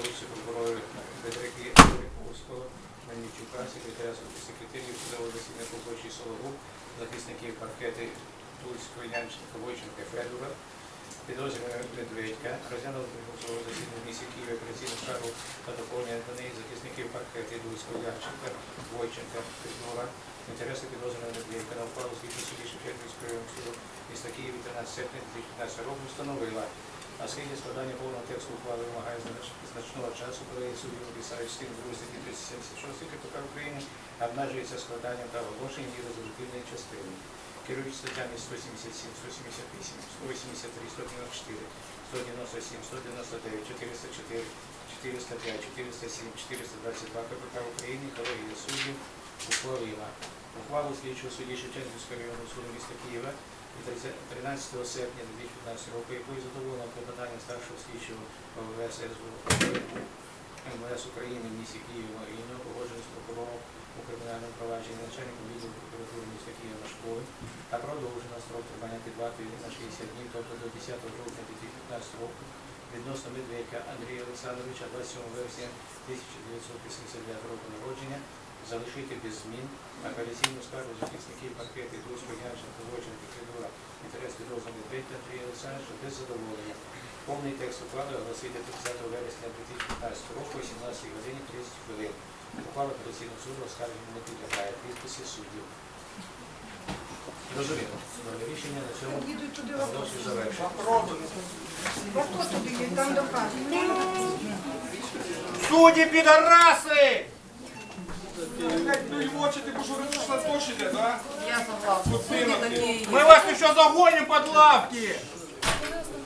товариші прокурори Федерики Ріковського, Мельничука, секретаря секретарів судового засідання Куховичі Сологуб, захисників паркети Тульського, Янченка, Войченка, Федора, підрозділів Медведька, розглянули судового засідання в місті Києві операційну скаргу та доповнення до неї захисників паркети Тульського, Янченка, Войченка, Федора, інтереси підрозділів Медведька. На ухвалу слідчого судді Шевченківського суду міста Києва 13 серпня 2015 року встановила, оскільки складання повного тексту ухвали вимагає знач- значного часу, коли судді написають стиль 2 статті 376 КПК України, обмежується складанням та оголошенням її резолютивної частини. Керуючи статтями 177, 178, 183, 194, 197, 199, 404, 405, 407, 422 КПК України, колегія суддів ухвалила ухвалу слідчого судді Шевченківського районного суду міста Києва 13 серпня 2015 року, якою задоволено клопотання старшого слідчого ОВС МВС України в місті Києва і не погоджено з прокурором у кримінальному провадженні начальником відділу прокуратури міста Києва школи та продовжено строк тримання під вартою на 60 днів, тобто до 10 жовтня 2015 року, відносно Медведька Андрія Олександровича 27 вересня 1989 року народження, залишити без змін апеляційну скаргу захисників паркети Тульського, Янченка, Войченка, Федора, інтерес підрозділу Медведька Андрія Олександровича без задоволення. Повний текст укладу оголосити 30 вересня 2015 року, о 17 годині 30 хвилин. Ухвала апеляційного суду оскарження не підлягає підписи суддів. Розуміло. Рішення на цьому оголошую завершено. Судді підараси! Ну да? Я согласна. Такі. Ми вас еще загоним под лавки!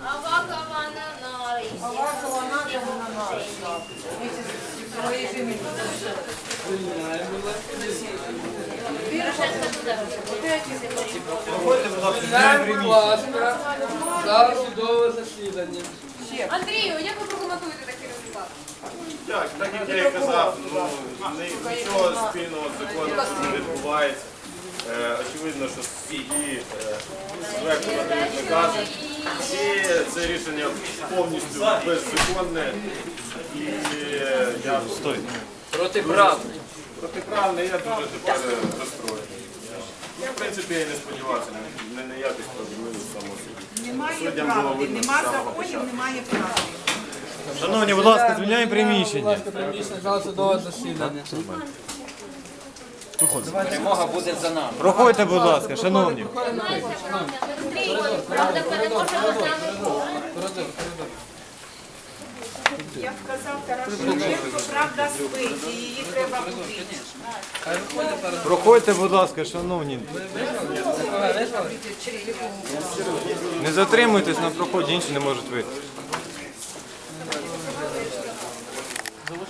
Авакова на нарі. Авакова на туди. Будь ласка, зараз судове засідання. Андрію, як ви прокоментуєте результат? Так, так як я і казав, ну, ні- нічого спільного з законом не відбувається. Е, очевидно, що судді е, зверху надають накази. І це рішення повністю беззаконне. І е, я Протиправний. протиправне, я дуже тепер е, розстроєний. Я, в принципі, і не сподівався на, на проблем з самого суді. Немає Суддям було правди, видно нема з самого законів, початку. немає правди. Шановні, будь ласка, звільняємо Будь приміщення. ласка, приміщення зал судового засідання. Перемога буде за нами. Проходьте, будь ласка, шановні. Правда, переможе з нами Бог. Коридор, коридор. Як сказав Тарас Шевченко, правда спить, і її треба будити. Хай виходить зараз. Проходьте, будь ласка, шановні. Не затримуйтесь на проході, інші не можуть вийти.